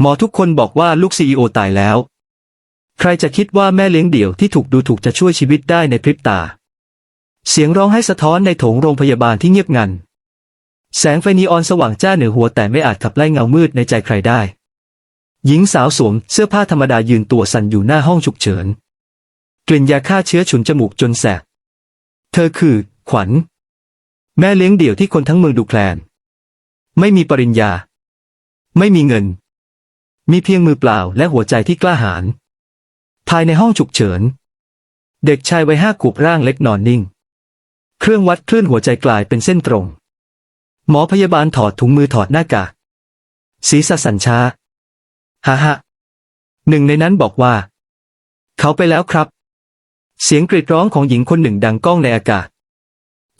หมอทุกคนบอกว่าลูกซีอตายแล้ว ใครจะคิดว่าแม่เลี้ยงเดี่ยวที่ถูกดูถูกจะช่วยชีวิตได้ในพริบตา เสียงร้องให้สะท้อนในโถงโรงพยาบาลที่เงียบงัน แสงไฟนีออนสว่างจ้าเหนือหัวแต่ไม่อาจขับไล่เงามืดในใจใครได้ หญิงสาวสวมเสื้อผ้าธรรมดายืนตัวสั่นอยู่หน้าห้องฉุกเฉิน กลิ่นยาฆ่าเชื้อฉุนจมูกจนแสบ เธอคือ ขวัญ แม่เลี้ยงเดี่ยวที่คนทั้งเมืองดูแคลน ไม่มีปริญญา ไม่มีเงิน มีเพียงมือเปล่าและหัวใจที่กล้าหาญภายในห้องฉุกเฉิน เด็กชายวัยห้าขวบร่างเล็กนอนนิ่ง เครื่องวัดคลื่นหัวใจกลายเป็นเส้นตรง หมอพยาบาลถอดถุงมือถอดหน้ากากศีรษะสั่นช้าฮ่าฮะหนึ่งในนั้นบอกว่า เขาไปแล้วครับ เสียงกรีดร้องของหญิงคนหนึ่งดังก้องในอากาศ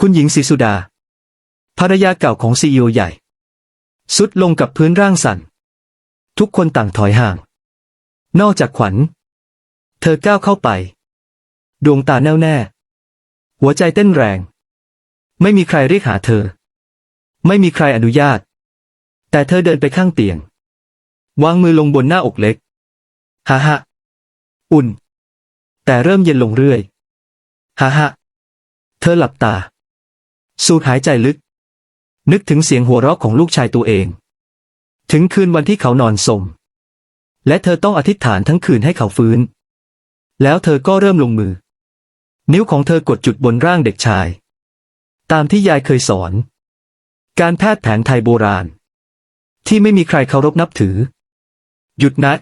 คุณหญิงศรีสุดา ภรรยาเก่าของซีอีโอใหญ่ สุดลงกับพื้นร่างสั่น ทุกคนต่างถอยห่าง นอกจากขวัญ เธอก้าวเข้าไป ดวงตาแน่วแน่ หัวใจเต้นแรง ไม่มีใครเรียกหาเธอ ไม่มีใครอนุญาต แต่เธอเดินไปข้างเตียง วางมือลงบนหน้าอกเล็กฮ่าฮะอุ่น แต่เริ่มเย็นลงเรื่อยฮ่าฮะเธอหลับตา สูดหายใจลึก นึกถึงเสียงหัวเราะของลูกชายตัวเอง ถึงคืนวันที่เขานอนสมและเธอต้องอธิษฐานทั้งคืนให้เขาฟื้น แล้วเธอก็เริ่มลงมือ นิ้วของเธอกดจุดบนร่างเด็กชาย ตามที่ยายเคยสอน การแพทย์แผนไทยโบราณ ที่ไม่มีใครเคารพนับถือ หยุดนะ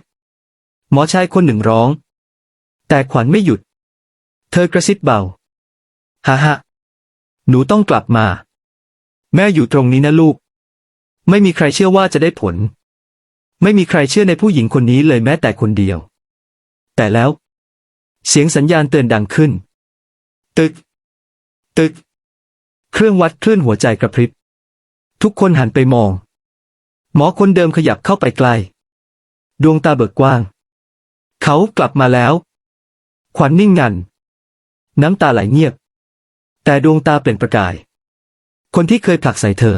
หมอชายคนหนึ่งร้อง แต่ขวัญไม่หยุด เธอกระซิบเบาฮ่าฮหนูต้องกลับมา แม่อยู่ตรงนี้นะลูก ไม่มีใครเชื่อว่าจะได้ผล ไม่มีใครเชื่อในผู้หญิงคนนี้เลยแม้แต่คนเดียว แต่แล้ว เสียงสัญญาณเตือนดังขึ้น ตึก ตึก เครื่องวัดคลื่นหัวใจกระพริบ ทุกคนหันไปมอง หมอคนเดิมขยับเข้าไปใกล้ ดวงตาเบิกกว้าง เขากลับมาแล้ว ขวัญนิ่งงัน น้ำตาไหลเงียบ แต่ดวงตาเปล่งประกาย คนที่เคยผลักใส่เธอ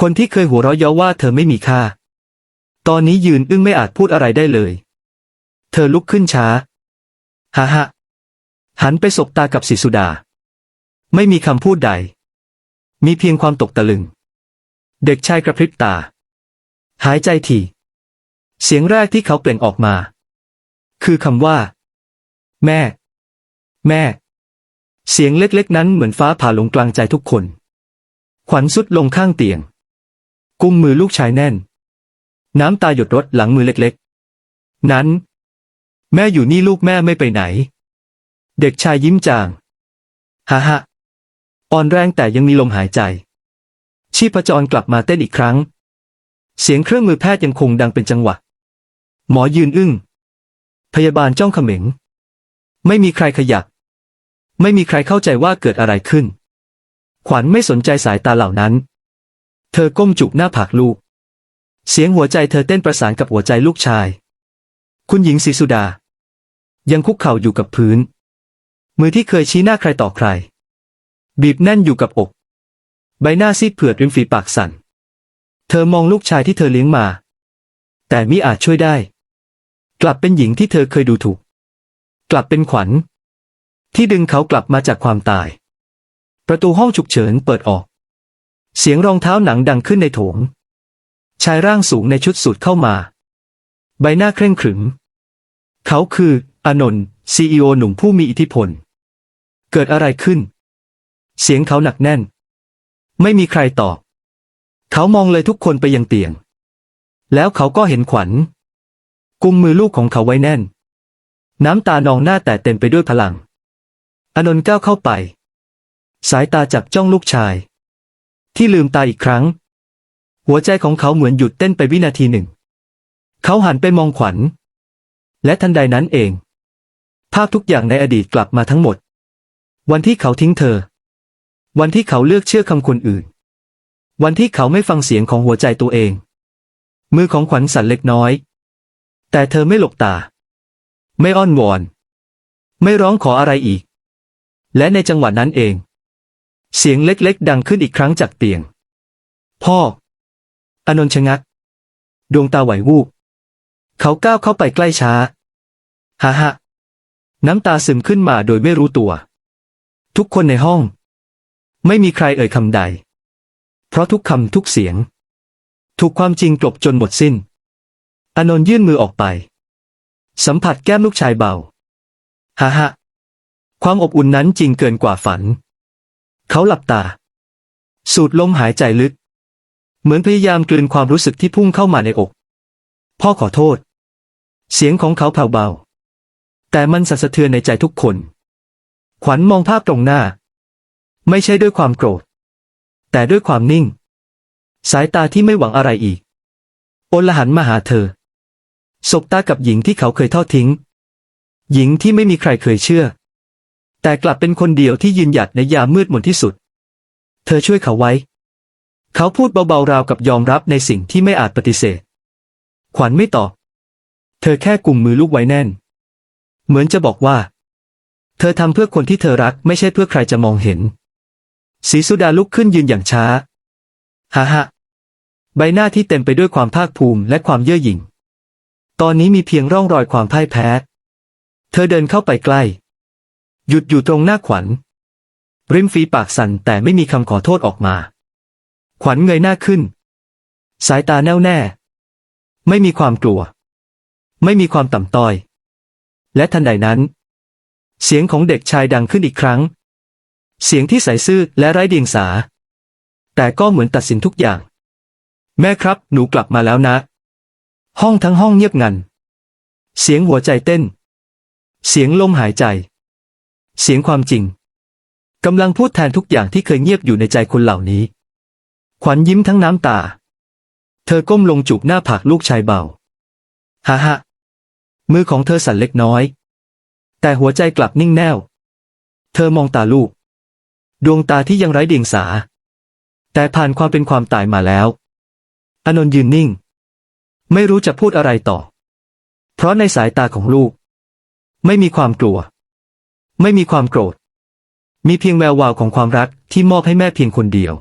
คนที่เคยหัวเราะเย้าว่าเธอไม่มีค่า ตอนนี้ยืนอึ้งไม่อาจพูดอะไรได้เลย เธอลุกขึ้นช้าฮ่าฮะหันไปสบตากับศิสุดา ไม่มีคำพูดใด มีเพียงความตกตะลึง เด็กชายกระพริบตา หายใจถี่เสียงแรกที่เขาเปล่งออกมา คือคำว่า แม่ แม่ เสียงเล็กๆนั้นเหมือนฟ้าผ่าลงกลางใจทุกคน ขวัญสุดลงข้างเตียง กุมมือลูกชายแน่น น้ำตาหยดรดหลังมือเล็กๆ นั้น แม่อยู่นี่ลูกแม่ไม่ไปไหน เด็กชายยิ้มจางฮ่าฮะอ่อนแรงแต่ยังมีลมหายใจ ชีพจรกลับมาเต้นอีกครั้ง เสียงเครื่องมือแพทย์ยังคงดังเป็นจังหวะ หมอยืนอึ้ง พยาบาลจ้องเขม็ง ไม่มีใครขยับ ไม่มีใครเข้าใจว่าเกิดอะไรขึ้น ขวัญไม่สนใจสายตาเหล่านั้น เธอก้มจุกหน้าผากลูก เสียงหัวใจเธอเต้นประสานกับหัวใจลูกชาย คุณหญิงศรีสุดา ยังคุกเข่าอยู่กับพื้น มือที่เคยชี้หน้าใครต่อใคร บีบแน่นอยู่กับอก ใบหน้าซีดเผือดริมฝีปากสั่น เธอมองลูกชายที่เธอเลี้ยงมา แต่มิอาจช่วยได้ กลับเป็นหญิงที่เธอเคยดูถูก กลับเป็นขวัญ ที่ดึงเขากลับมาจากความตาย ประตูห้องฉุกเฉินเปิดออก เสียงรองเท้าหนังดังขึ้นในโถง ชายร่างสูงในชุดสูทเข้ามา ใบหน้าเคร่งขรึม เขาคือ อนนท์ซีอีโอหนุ่มผู้มีอิทธิพล เกิดอะไรขึ้น เสียงเขาหนักแน่น ไม่มีใครตอบ เขามองเลยทุกคนไปยังเตียง แล้วเขาก็เห็นขวัญ กุมมือลูกของเขาไว้แน่น น้ำตานองหน้าแต่เต็มไปด้วยพลัง อนนท์ก้าวเข้าไป สายตาจับจ้องลูกชาย ที่ลืมตาอีกครั้ง หัวใจของเขาเหมือนหยุดเต้นไปวินาทีหนึ่ง เขาหันไปมองขวัญ และทันใดนั้นเอง ภาพทุกอย่างในอดีตกลับมาทั้งหมด วันที่เขาทิ้งเธอ วันที่เขาเลือกเชื่อคำคนอื่น วันที่เขาไม่ฟังเสียงของหัวใจตัวเอง มือของขวัญสั่นเล็กน้อย แต่เธอไม่หลบตา ไม่อ้อนวอน ไม่ร้องขออะไรอีก และในจังหวะนั้นเอง เสียงเล็กๆ ดังขึ้นอีกครั้งจากเตียง พ่ออานนท์ชะงัก ดวงตาไหววูบ เขาก้าวเข้าไปใกล้ช้า ฮ่าฮะน้ำตาซึมขึ้นมาโดยไม่รู้ตัว ทุกคนในห้อง ไม่มีใครเอ่ยคำใด เพราะทุกคำทุกเสียง ถูกความจริงกลบจนหมดสิ้นอานนท์ยื่นมือออกไป สัมผัสแก้มลูกชายเบา ฮ่าฮะความอบอุ่นนั้นจริงเกินกว่าฝัน เขาหลับตา สูดลมหายใจลึก เหมือนพยายามกลืนความรู้สึกที่พุ่งเข้ามาในอก พ่อขอโทษ เสียงของเขาแผ่วเบา แต่มันสั่นสะเทือนในใจทุกคน ขวัญมองภาพตรงหน้า ไม่ใช่ด้วยความโกรธ แต่ด้วยความนิ่ง สายตาที่ไม่หวังอะไรอีกโอลหันมาหาเธอ สบตากับหญิงที่เขาเคยทอดทิ้ง หญิงที่ไม่มีใครเคยเชื่อ แต่กลับเป็นคนเดียวที่ยืนหยัดในยามมืดมนที่สุด เธอช่วยเขาไว้ เขาพูดเบาๆราวกับยอมรับในสิ่งที่ไม่อาจปฏิเสธ ขวัญไม่ตอบ เธอแค่กุมมือลูกไว้แน่น เหมือนจะบอกว่า เธอทำเพื่อคนที่เธอรักไม่ใช่เพื่อใครจะมองเห็นศรีสุดาลุกขึ้นยืนอย่างช้าฮ่าฮะใบหน้าที่เต็มไปด้วยความภาคภูมิและความเย่อหยิ่ง ตอนนี้มีเพียงร่องรอยความพ่ายแพ้ เธอเดินเข้าไปใกล้ หยุดอยู่ตรงหน้าขวัญ ริมฝีปากสั่นแต่ไม่มีคำขอโทษออกมา ขวัญเงยหน้าขึ้น สายตาแน่วแน่ ไม่มีความกลัว ไม่มีความต่ำต้อย และทันใดนั้น เสียงของเด็กชายดังขึ้นอีกครั้ง เสียงที่ใสซื่อและไร้เดียงสา แต่ก็เหมือนตัดสินทุกอย่าง แม่ครับ หนูกลับมาแล้วนะ ห้องทั้งห้องเงียบงัน เสียงหัวใจเต้น เสียงลมหายใจ เสียงความจริงกำลังพูดแทนทุกอย่างที่เคยเงียบอยู่ในใจคนเหล่านี้ ขวัญยิ้มทั้งน้ำตา เธอก้มลงจูบหน้าผากลูกชายเบาฮ่าฮ่ามือของเธอสั่นเล็กน้อย แต่หัวใจกลับนิ่งแน่ว เธอมองตาลูก ดวงตาที่ยังไร้เดียงสา แต่ผ่านความเป็นความตายมาแล้ว อนนยืนนิ่ง ไม่รู้จะพูดอะไรต่อ เพราะในสายตาของลูก ไม่มีความกลัว ไม่มีความโกรธ มีเพียงแวววาวของความรักที่มอบให้แม่เพียงคนเดียว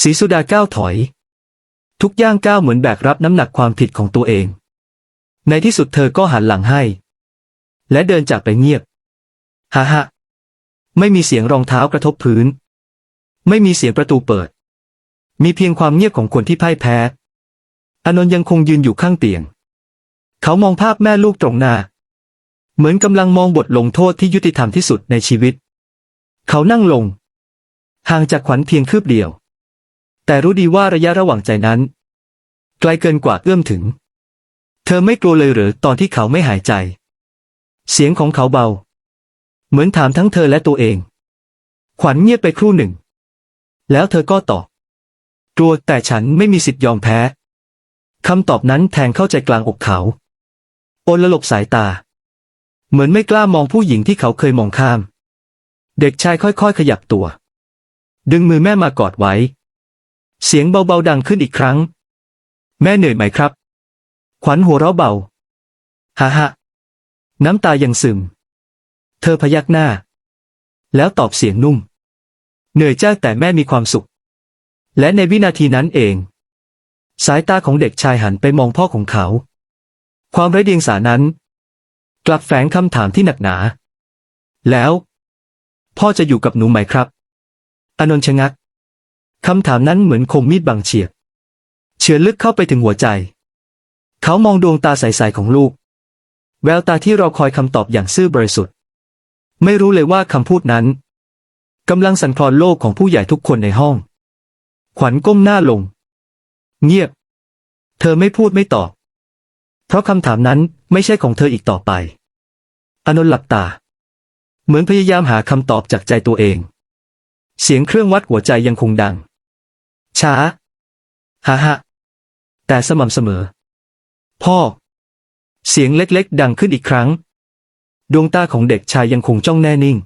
ศรีสุดาก้าวถอย ทุกย่างก้าวเหมือนแบกรับน้ำหนักความผิดของตัวเอง ในที่สุดเธอก็หันหลังให้ และเดินจากไปเงียบฮ่าฮ่าไม่มีเสียงรองเท้ากระทบพื้น ไม่มีเสียงประตูเปิด มีเพียงความเงียบของคนที่พ่ายแพ้อานนท์ยังคงยืนอยู่ข้างเตียง เขามองภาพแม่ลูกตรงหน้า เหมือนกำลังมองบทลงโทษที่ยุติธรรมที่สุดในชีวิต เขานั่งลง ห่างจากขวัญเพียงคืบเดียว แต่รู้ดีว่าระยะระหว่างใจนั้น ไกลเกินกว่าเอื้อมถึง เธอไม่กลัวเลยหรือตอนที่เขาไม่หายใจ เสียงของเขาเบา เหมือนถามทั้งเธอและตัวเอง ขวัญเงียบไปครู่หนึ่ง แล้วเธอก็ตอบกลัวแต่ฉันไม่มีสิทธิ์ยอมแพ้คำตอบนั้นแทงเข้าใจกลางอกเขาโอนละหลบสายตา เหมือนไม่กล้ามองผู้หญิงที่เขาเคยมองข้าม เด็กชายค่อยๆ ขยับตัว ดึงมือแม่มากอดไว้ เสียงเบาๆดังขึ้นอีกครั้ง แม่เหนื่อยไหมครับ ขวัญหัวเราะเบาฮ่าฮน้ำตายังซึม เธอพยักหน้า แล้วตอบเสียงนุ่ม เหนื่อยจ้าแต่แม่มีความสุข และในวินาทีนั้นเอง สายตาของเด็กชายหันไปมองพ่อของเขา ความไร้เดียงสานั้น กลับแฝงคำถามที่หนักหนา แล้ว พ่อจะอยู่กับหนูไหมครับ อนนชะงักคำถามนั้นเหมือนคมมีดบางเฉียบเฉือนลึกเข้าไปถึงหัวใจ เขามองดวงตาใส ๆ ของลูก แววตาที่รอคอยคำตอบอย่างซื่อบริสุทธิ์ ไม่รู้เลยว่าคำพูดนั้นกำลังสั่นคลอนโลกของผู้ใหญ่ทุกคนในห้อง ขวัญก้มหน้าลง เงียบ เธอไม่พูดไม่ตอบ เพราะคำถามนั้นไม่ใช่ของเธออีกต่อไป อนนท์หลับตา เหมือนพยายามหาคำตอบจากใจตัวเอง เสียงเครื่องวัดหัวใจยังคงดัง ช้าฮ่าฮ่าแต่สม่ำเสมอ พ่อ เสียงเล็กๆ ดังขึ้นอีกครั้ง ดวงตาของเด็กชายยังคงจ้องแน่นิ่ง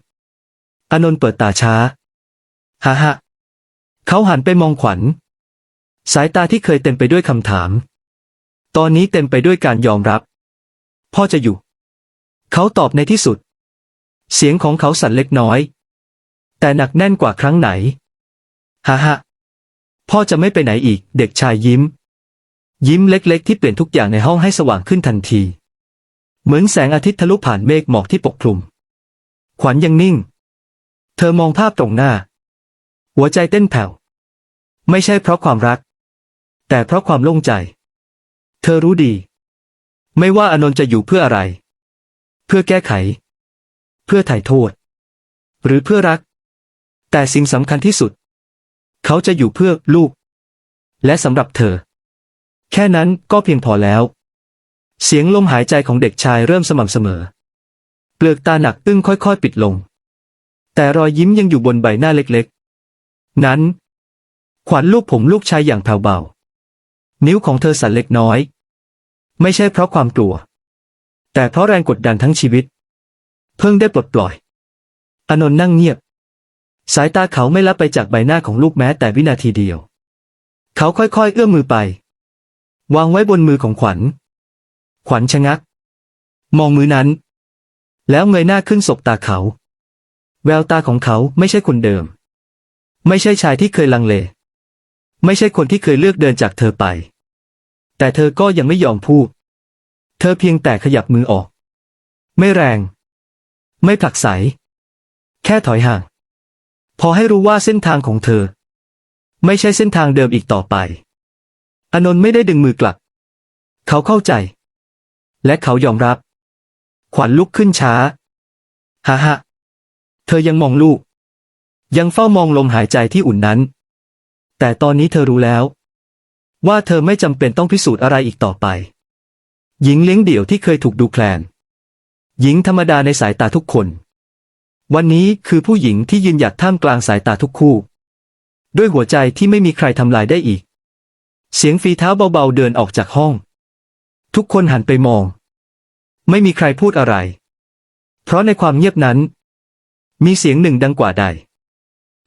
อนนท์เปิดตาช้าฮ่าฮ่าเขาหันไปมองขวัญ สายตาที่เคยเต็มไปด้วยคำถาม ตอนนี้เต็มไปด้วยการยอมรับ พ่อจะอยู่ เขาตอบในที่สุด เสียงของเขาสั่นเล็กน้อย แต่หนักแน่นกว่าครั้งไหนฮ่าฮ่าพ่อจะไม่ไปไหนอีก เด็กชายยิ้ม ยิ้มเล็กๆ ที่เปลี่ยนทุกอย่างในห้องให้สว่างขึ้นทันที เหมือนแสงอาทิตย์ทะลุผ่านเมฆหมอกที่ปกคลุม ขวัญยังนิ่ง เธอมองภาพตรงหน้า หัวใจเต้นแผ่ว ไม่ใช่เพราะความรัก แต่เพราะความโล่งใจ เธอรู้ดี ไม่ว่าอนนท์จะอยู่เพื่ออะไร เพื่อแก้ไข เพื่อไถ่โทษ หรือเพื่อรัก แต่สิ่งสำคัญที่สุด เขาจะอยู่เพื่อลูก และสำหรับเธอ แค่นั้นก็เพียงพอแล้ว เสียงลมหายใจของเด็กชายเริ่มสม่ำเสมอ เปลือกตาหนักอึ้งค่อยๆ ปิดลง แต่รอยยิ้มยังอยู่บนใบหน้าเล็กๆ นั้น ขวัญลูกผมลูกชายอย่างแผ่วเบา นิ้วของเธอสั่นเล็กน้อย ไม่ใช่เพราะความกลัว แต่เพราะแรงกดดันทั้งชีวิต เพิ่งได้ปลดปล่อย อนนท์นั่งเงียบ สายตาเขาไม่ละไปจากใบหน้าของลูกแม้แต่วินาทีเดียว เขาค่อยๆ เอื้อมมือไป วางไว้บนมือของขวัญ ขวัญชะงัก มองมือนั้น แล้วเงยหน้าขึ้นสบตาเขา แววตาของเขาไม่ใช่คนเดิม ไม่ใช่ชายที่เคยลังเล ไม่ใช่คนที่เคยเลือกเดินจากเธอไป แต่เธอก็ยังไม่ยอมพูด เธอเพียงแต่ขยับมือออก ไม่แรง ไม่ผลักไส แค่ถอยห่าง พอให้รู้ว่าเส้นทางของเธอ ไม่ใช่เส้นทางเดิมอีกต่อไปอานนท์ไม่ได้ดึงมือกลับ เขาเข้าใจ และเขายอมรับ ขวัญลุกขึ้นช้าฮ่าฮ่าเธอยังมองลูก ยังเฝ้ามองลมหายใจที่อุ่นนั้น แต่ตอนนี้เธอรู้แล้ว ว่าเธอไม่จำเป็นต้องพิสูจน์อะไรอีกต่อไป หญิงเลี้ยงเดี่ยวที่เคยถูกดูแคลน หญิงธรรมดาในสายตาทุกคน วันนี้คือผู้หญิงที่ยืนหยัดท่ามกลางสายตาทุกคู่ ด้วยหัวใจที่ไม่มีใครทำลายได้อีก เสียงฝีเท้าเบาๆเดินออกจากห้อง ทุกคนหันไปมอง ไม่มีใครพูดอะไร เพราะในความเงียบนั้น มีเสียงหนึ่งดังกว่าใด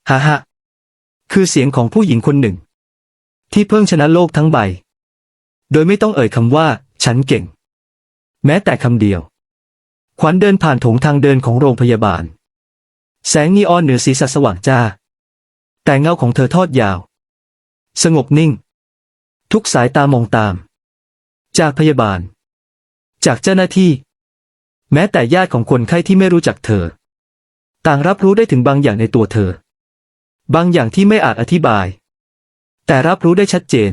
ฮ่าฮ่าคือเสียงของผู้หญิงคนหนึ่ง ที่เพิ่งชนะโลกทั้งใบ โดยไม่ต้องเอ่ยคำว่า ฉันเก่ง แม้แต่คำเดียว ขวัญเดินผ่านถงทางเดินของโรงพยาบาล แสงนีออนเหนือศีรษะสว่างจ้า แต่เงาของเธอทอดยาว สงบนิ่ง ทุกสายตามองตาม จากพยาบาล จากเจ้าหน้าที่ แม้แต่ญาติของคนไข้ที่ไม่รู้จักเธอ ต่างรับรู้ได้ถึงบางอย่างในตัวเธอ บางอย่างที่ไม่อาจอธิบาย แต่รับรู้ได้ชัดเจน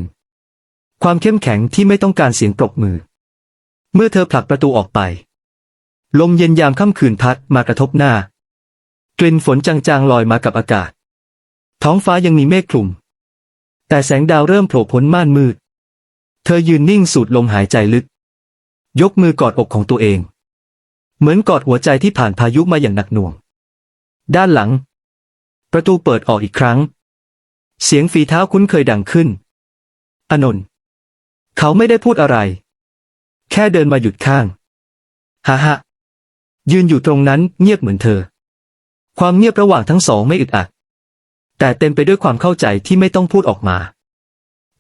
ความเข้มแข็งที่ไม่ต้องการเสียงปรบมือ เมื่อเธอผลักประตูออกไป ลมเย็นยามค่ำคืนพัดมากระทบหน้า กลิ่นฝนจางๆลอยมากับอากาศ ท้องฟ้ายังมีเมฆคลุม แต่แสงดาวเริ่มโผล่พ้นม่านมืด เธอยืนนิ่งสูดลมหายใจลึก ยกมือกอดอกของตัวเอง เหมือนกอดหัวใจที่ผ่านพายุมาอย่างหนักหน่วง ด้านหลัง ประตูเปิดออกอีกครั้ง เสียงฝีเท้าคุ้นเคยดังขึ้นอานนท์ เขาไม่ได้พูดอะไร แค่เดินมาหยุดข้างฮ่าฮ่ายืนอยู่ตรงนั้นเงียบเหมือนเธอ ความเงียบระหว่างทั้งสองไม่อึดอัด แต่เต็มไปด้วยความเข้าใจที่ไม่ต้องพูดออกมา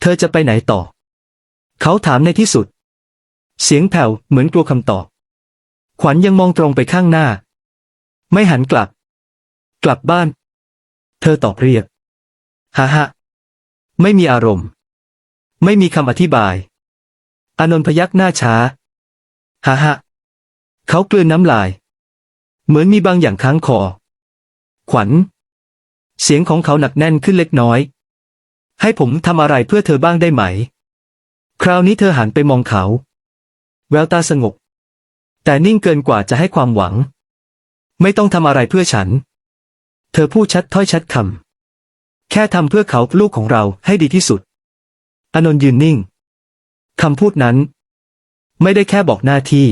เธอจะไปไหนต่อ เขาถามในที่สุด เสียงแผ่วเหมือนกลัวคำตอบ ขวัญยังมองตรงไปข้างหน้า ไม่หันกลับ กลับบ้าน เธอตอบเรียบฮ่าฮ่าไม่มีอารมณ์ ไม่มีคำอธิบาย อานนท์พยักหน้าช้าฮ่าฮ่าเขากลืนน้ำลาย เหมือนมีบางอย่างค้างคอ ขวัญ เสียงของเขาหนักแน่นขึ้นเล็กน้อย ให้ผมทำอะไรเพื่อเธอบ้างได้ไหม คราวนี้เธอหันไปมองเขา แววตาสงบ แต่นิ่งเกินกว่าจะให้ความหวัง ไม่ต้องทำอะไรเพื่อฉัน เธอพูดชัดถ้อยชัดคำแค่ทำเพื่อเขาลูกของเราให้ดีที่สุด อนนท์ยืนนิ่ง คำพูดนั้น ไม่ได้แค่บอกหน้าที่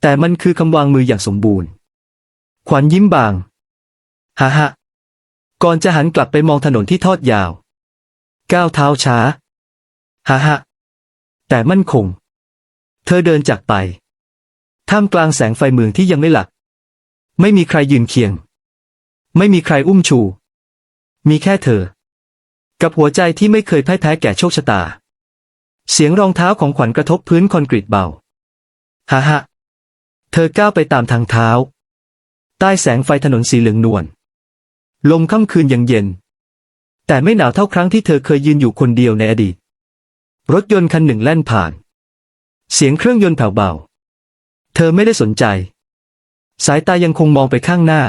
แต่มันคือคำวางมืออย่างสมบูรณ์ ขวัญยิ้มบางฮ่าฮ่าก่อนจะหันกลับไปมองถนนที่ทอดยาว ก้าวเท้าช้าฮ่าฮ่าแต่มั่นคง เธอเดินจากไป ท่ามกลางแสงไฟเมืองที่ยังไม่หลับไม่มีใครยืนเคียง ไม่มีใครอุ้มชู มีแค่เธอ กับหัวใจที่ไม่เคยพ่ายแพ้แก่โชคชะตา เสียงรองเท้าของขวัญกระทบพื้นคอนกรีตเบาฮ่าฮ่าเธอก้าวไปตามทางเท้า ใต้แสงไฟถนนสีเหลืองนวลลมค่ำคืนยังเย็น แต่ไม่หนาวเท่าครั้งที่เธอเคยยืนอยู่คนเดียวในอดีต รถยนต์คันหนึ่งแล่นผ่าน เสียงเครื่องยนต์แผ่วเบา เธอไม่ได้สนใจ สายตายังคงมองไปข้างหน้า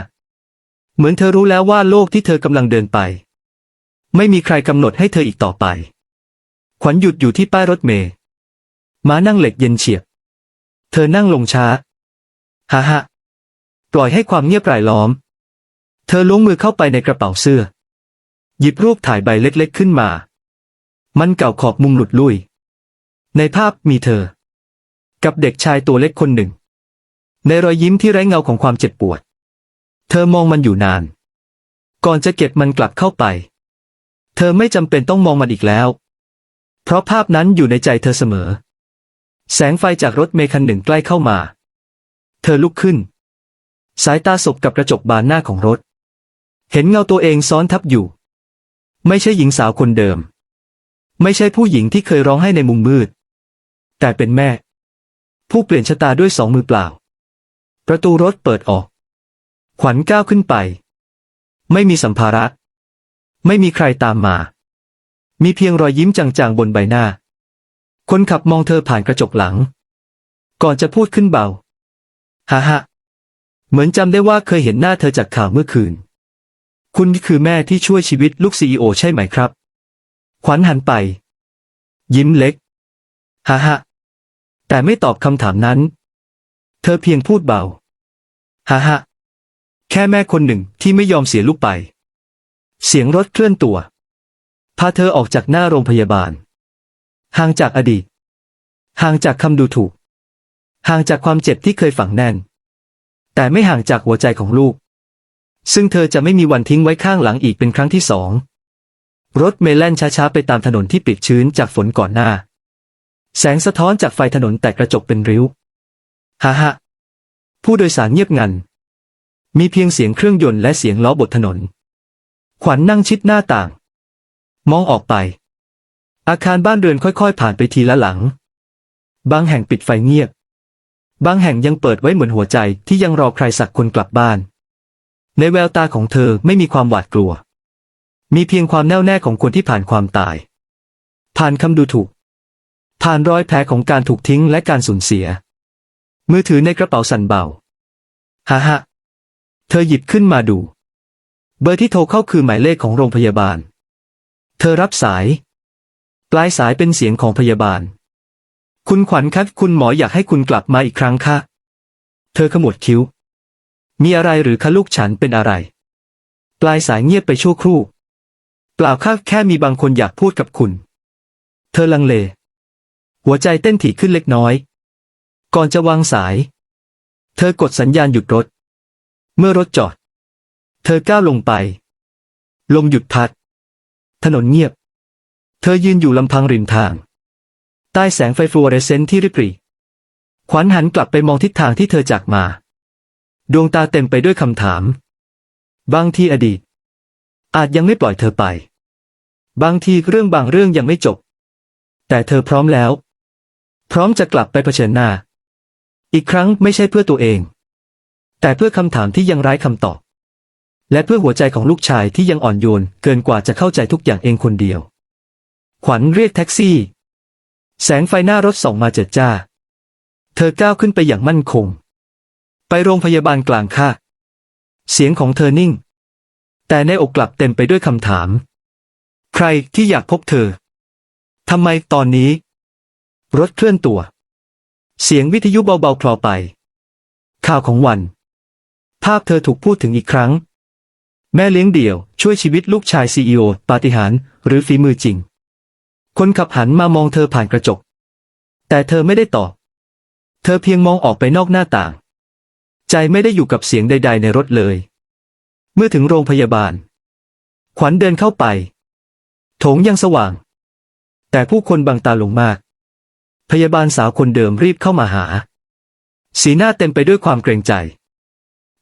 เหมือนเธอรู้แล้วว่าโลกที่เธอกำลังเดินไป ไม่มีใครกำหนดให้เธออีกต่อไป ขวัญหยุดอยู่ที่ป้ายรถเมล์ม้านั่งเหล็กเย็นเฉียบ เธอนั่งลงช้าฮ่าฮะปล่อยให้ความเงียบรายล้อม เธอล้วงมือเข้าไปในกระเป๋าเสื้อ หยิบรูปถ่ายใบเล็กๆขึ้นมา มันเก่าขอบมุมหลุดลุย ในภาพมีเธอ กับเด็กชายตัวเล็กคนหนึ่ง ในรอยยิ้มที่ไร้เงาของความเจ็บปวด เธอมองมันอยู่นาน ก่อนจะเก็บมันกลับเข้าไป เธอไม่จำเป็นต้องมองมันอีกแล้ว เพราะภาพนั้นอยู่ในใจเธอเสมอ แสงไฟจากรถเมคันหนึ่งใกล้เข้ามา เธอลุกขึ้น สายตาสบกับกระจกบานหน้าของรถ เห็นเงาตัวเองซ้อนทับอยู่ ไม่ใช่หญิงสาวคนเดิม ไม่ใช่ผู้หญิงที่เคยร้องไห้ในมุมมืด แต่เป็นแม่ ผู้เปลี่ยนชะตาด้วยสองมือเปล่า ประตูรถเปิดออก ขวัญก้าวขึ้นไป ไม่มีสัมภาระ ไม่มีใครตามมา มีเพียงรอยยิ้มจางๆบนใบหน้า คนขับมองเธอผ่านกระจกหลัง ก่อนจะพูดขึ้นเบาฮ่าฮ่าเหมือนจำได้ว่าเคยเห็นหน้าเธอจากข่าวเมื่อคืน คุณคือแม่ที่ช่วยชีวิตลูกซีอโอใช่ไหมครับ ขวัญหันไป ยิ้มเล็กฮ่าฮ่าแต่ไม่ตอบคำถามนั้น เธอเพียงพูดเบาฮ่าฮ่าแค่แม่คนหนึ่งที่ไม่ยอมเสียลูกไป เสียงรถเคลื่อนตัว พาเธอออกจากหน้าโรงพยาบาล ห่างจากอดีต ห่างจากคำดูถูก ห่างจากความเจ็บที่เคยฝังแน่น แต่ไม่ห่างจากหัวใจของลูก ซึ่งเธอจะไม่มีวันทิ้งไว้ข้างหลังอีกเป็นครั้งที่สอง รถเมล์แล่นช้าๆไปตามถนนที่ปิดชื้นจากฝนก่อนหน้า แสงสะท้อนจากไฟถนนแตกกระจกเป็นริ้วฮ่าฮ่าผู้โดยสารเงียบงัน มีเพียงเสียงเครื่องยนต์และเสียงล้อบนถนน ขวัญนนั่งชิดหน้าต่าง มองออกไป อาคารบ้านเรือนค่อยๆ ผ่านไปทีละหลัง บางแห่งปิดไฟเงียบ บางแห่งยังเปิดไว้เหมือนหัวใจที่ยังรอใครสักคนกลับบ้าน ในแววตาของเธอไม่มีความหวาดกลัว มีเพียงความแน่วแน่ของคนที่ผ่านความตาย ผ่านคำดูถูก ผ่านรอยแผลของการถูกทิ้งและการสูญเสีย มือถือในกระเป๋าสั่นเบาฮ่าฮ่าเธอหยิบขึ้นมาดู เบอร์ที่โทรเข้าคือหมายเลขของโรงพยาบาล เธอรับสาย ปลายสายเป็นเสียงของพยาบาล คุณขวัญครับคุณหมออยากให้คุณกลับมาอีกครั้งค่ะ เธอขมวดคิ้ว มีอะไรหรือคะลูกฉันเป็นอะไร ปลายสายเงียบไปชั่วครู่ เปล่าค่ะแค่มีบางคนอยากพูดกับคุณ เธอลังเล หัวใจเต้นถี่ขึ้นเล็กน้อย ก่อนจะวางสาย เธอกดสัญญาณหยุดรถ เมื่อรถจอด เธอก้าวลงไป ลมหยุดพัด ถนนเงียบ เธอยืนอยู่ลำพังริมทาง ใต้แสงไฟฟลูออเรสเซนต์ที่ริบหรี่ขวัญหันกลับไปมองทิศทางที่เธอจากมา ดวงตาเต็มไปด้วยคำถาม บางทีอดีต อาจยังไม่ปล่อยเธอไป บางทีเรื่องบางเรื่องยังไม่จบ แต่เธอพร้อมแล้ว พร้อมจะกลับไปเผชิญหน้า อีกครั้งไม่ใช่เพื่อตัวเอง แต่เพื่อคำถามที่ยังไร้คำตอบ และเพื่อหัวใจของลูกชายที่ยังอ่อนโยนเกินกว่าจะเข้าใจทุกอย่างเองคนเดียว ขวัญเรียกแท็กซี่ แสงไฟหน้ารถส่องมาเจิดจ้า เธอก้าวขึ้นไปอย่างมั่นคง ไปโรงพยาบาลกลางค่าเสียงของเธอนิ่ง แต่ในอกกลับเต็มไปด้วยคำถาม ใครที่อยากพบเธอทำไมตอนนี้ รถเคลื่อนตัว เสียงวิทยุเบาๆคลอไป ข่าวของวัน ภาพเธอถูกพูดถึงอีกครั้ง แม่เลี้ยงเดี่ยว ช่วยชีวิตลูกชายซีอีโอปาฏิหาริย์หรือฝีมือจริง คนขับหันมามองเธอผ่านกระจก แต่เธอไม่ได้ตอบ เธอเพียงมองออกไปนอกหน้าต่าง ใจไม่ได้อยู่กับเสียงใด ๆ ในรถเลย เมื่อถึงโรงพยาบาล ขวัญเดินเข้าไป โถงยังสว่าง แต่ผู้คนบางตาลงมาก พยาบาลสาวคนเดิมรีบเข้ามาหา สีหน้าเต็มไปด้วยความเกรงใจ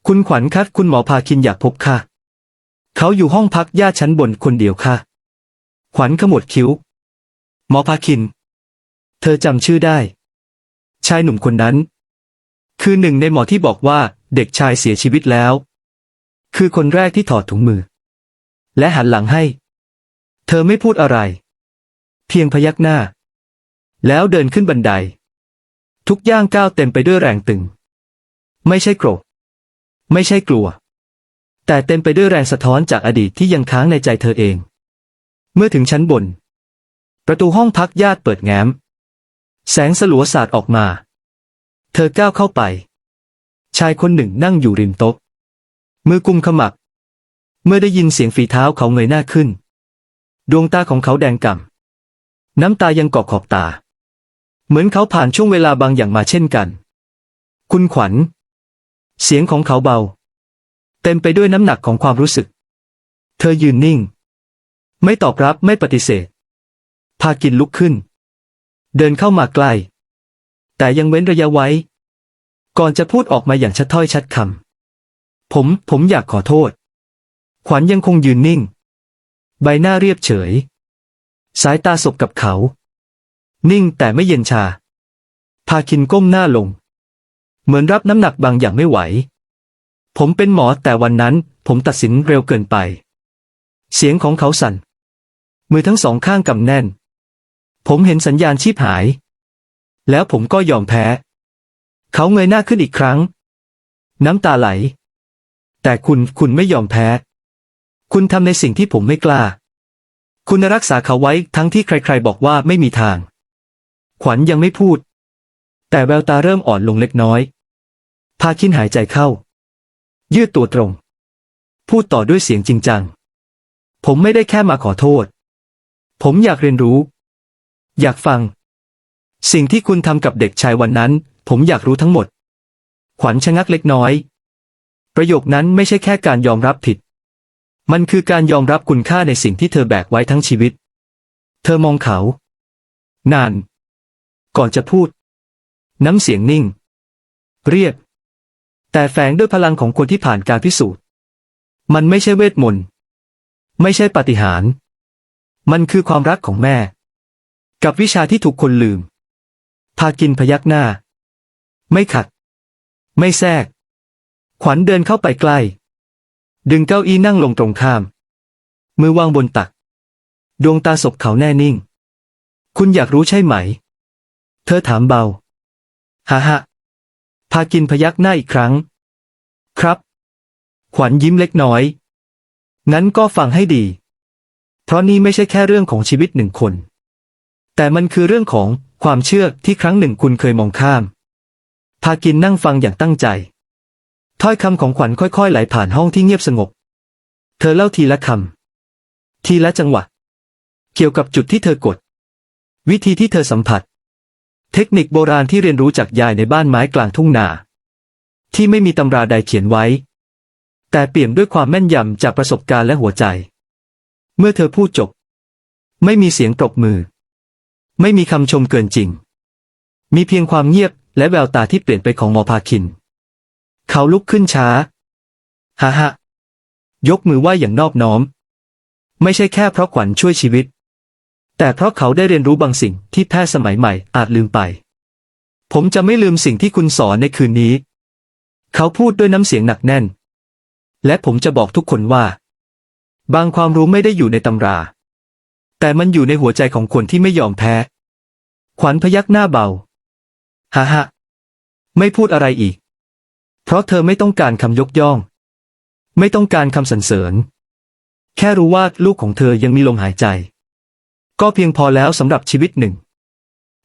คุณขวัญครับคุณหมอพาคินอยากพบค่ะ เขาอยู่ห้องพักญาติชั้นบนคนเดียวค่ะ ขวัญขมวดคิ้ว หมอพาคิน เธอจำชื่อได้ ชายหนุ่มคนนั้น คือหนึ่งในหมอที่บอกว่าเด็กชายเสียชีวิตแล้ว คือคนแรกที่ถอดถุงมือ และหันหลังให้ เธอไม่พูดอะไร เพียงพยักหน้า แล้วเดินขึ้นบันได ทุกย่างก้าวเต็มไปด้วยแรงตึง ไม่ใช่โกรธไม่ใช่กลัว แต่เต็มไปด้วยแรงสะท้อนจากอดีตที่ยังค้างในใจเธอเอง เมื่อถึงชั้นบน ประตูห้องพักญาติเปิดแง้ม แสงสลัวสาดออกมา เธอก้าวเข้าไป ชายคนหนึ่งนั่งอยู่ริมโต๊ะ มือกุมขมับ เมื่อได้ยินเสียงฝีเท้าเขาเงยหน้าขึ้น ดวงตาของเขาแดงก่ำ น้ำตายังเกาะขอบตา เหมือนเขาผ่านช่วงเวลาบางอย่างมาเช่นกัน คุณขวัญ เสียงของเขาเบา เต็มไปด้วยน้ำหนักของความรู้สึก เธอยืนนิ่ง ไม่ตอบรับไม่ปฏิเสธ พากินลุกขึ้น เดินเข้ามาใกล้ แต่ยังเว้นระยะไว้ ก่อนจะพูดออกมาอย่างชัดถ้อยชัดคำ ผม ผมอยากขอโทษ ขวัญยังคงยืนนิ่ง ใบหน้าเรียบเฉย สายตาสบกับเขา นิ่งแต่ไม่เย็นชา พาคินก้มหน้าลง เหมือนรับน้ำหนักบางอย่างไม่ไหว ผมเป็นหมอแต่วันนั้นผมตัดสินเร็วเกินไป เสียงของเขาสั่น มือทั้งสองข้างกำแน่น ผมเห็นสัญญาณชีพหาย แล้วผมก็ยอมแพ้ เขาเงยหน้าขึ้นอีกครั้ง น้ำตาไหล แต่คุณคุณไม่ยอมแพ้ คุณทำในสิ่งที่ผมไม่กล้า คุณรักษาเขาไว้ทั้งที่ใครๆบอกว่าไม่มีทาง ขวัญยังไม่พูด แต่แววตาเริ่มอ่อนลงเล็กน้อย พาคินหายใจเข้า ยืดตัวตรง พูดต่อด้วยเสียงจริงจัง ผมไม่ได้แค่มาขอโทษ ผมอยากเรียนรู้ อยากฟัง สิ่งที่คุณทำกับเด็กชายวันนั้น ผมอยากรู้ทั้งหมด ขวัญชะงักเล็กน้อย ประโยคนั้นไม่ใช่แค่การยอมรับผิด มันคือการยอมรับคุณค่าในสิ่งที่เธอแบกไว้ทั้งชีวิต เธอมองเขา นาน ก่อนจะพูด น้ำเสียงนิ่ง เรียบ แต่แฝงด้วยพลังของคนที่ผ่านการพิสูจน์ มันไม่ใช่เวทมนต์ ไม่ใช่ปาฏิหาริย์ มันคือความรักของแม่ กับวิชาที่ถูกคนลืม พากินพยักหน้า ไม่ขัด ไม่แทรก ขวัญเดินเข้าไปใกล้ ดึงเก้าอี้นั่งลงตรงข้าม มือวางบนตัก ดวงตาสบเขาแน่นิ่ง คุณอยากรู้ใช่ไหม เธอถามเบา ฮ่าฮะ พากินพยักหน้าอีกครั้ง ครับ ขวัญยิ้มเล็กน้อย งั้นก็ฟังให้ดี เพราะนี่ไม่ใช่แค่เรื่องของชีวิตหนึ่งคน แต่มันคือเรื่องของความเชื่อที่ครั้งหนึ่งคุณเคยมองข้าม พากินนั่งฟังอย่างตั้งใจ ถ้อยคำของขวัญค่อยๆ ไหลผ่านห้องที่เงียบสงบ เธอเล่าทีละคำ ทีละจังหวะ เกี่ยวกับจุดที่เธอกด วิธีที่เธอสัมผัส เทคนิคโบราณที่เรียนรู้จากยายในบ้านไม้กลางทุ่งนา ที่ไม่มีตำราใดเขียนไว้ แต่เปี่ยมด้วยความแม่นยำจากประสบการณ์และหัวใจ เมื่อเธอพูดจบ ไม่มีเสียงปรบมือ ไม่มีคำชมเกินจริง มีเพียงความเงียบและแววตาที่เปลี่ยนไปของหมอพาคิน เขาลุกขึ้นช้าฮ่าฮะยกมือไหว้อย่างนอบน้อม ไม่ใช่แค่เพราะขวัญช่วยชีวิต แต่เพราะเขาได้เรียนรู้บางสิ่งที่แพทย์สมัยใหม่อาจลืมไป ผมจะไม่ลืมสิ่งที่คุณสอนในคืนนี้ เขาพูดด้วยน้ำเสียงหนักแน่น และผมจะบอกทุกคนว่า บางความรู้ไม่ได้อยู่ในตำรา แต่มันอยู่ในหัวใจของคนที่ไม่ยอมแพ้ ขวัญพยักหน้าเบาฮ่าฮะไม่พูดอะไรอีก เพราะเธอไม่ต้องการคำยกย่อง ไม่ต้องการคำสรรเสริญ แค่รู้ว่าลูกของเธอยังมีลมหายใจ ก็เพียงพอแล้วสำหรับชีวิตหนึ่ง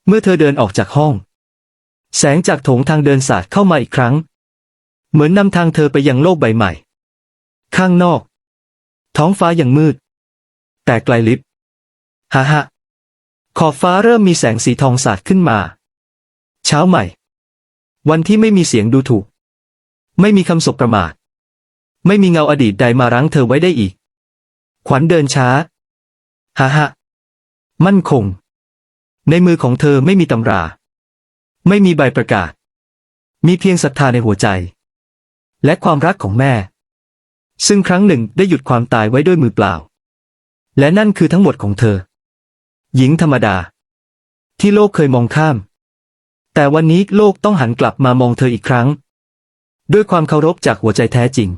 เมื่อเธอเดินออกจากห้อง แสงจากโถงทางเดินสาดเข้ามาอีกครั้ง เหมือนนำทางเธอไปยังโลกใบใหม่ ข้างนอก ท้องฟ้ายังมืด แต่ไกลลิบฮ่าฮะขอบฟ้าเริ่มมีแสงสีทองสาดขึ้นมา เช้าใหม่ วันที่ไม่มีเสียงดูถูก ไม่มีคำสบประมาท ไม่มีเงาอดีตใดมารั้งเธอไว้ได้อีก ขวัญเดินช้าฮ่าฮะ มั่นคง ในมือของเธอไม่มีตำรา ไม่มีใบประกาศ มีเพียงศรัทธาในหัวใจ และความรักของแม่ ซึ่งครั้งหนึ่งได้หยุดความตายไว้ด้วยมือเปล่า และนั่นคือทั้งหมดของเธอ หญิงธรรมดา ที่โลกเคยมองข้าม แต่วันนี้โลกต้องหันกลับมามองเธออีกครั้ง ด้วยความเคารพจากหัวใจแท้จริง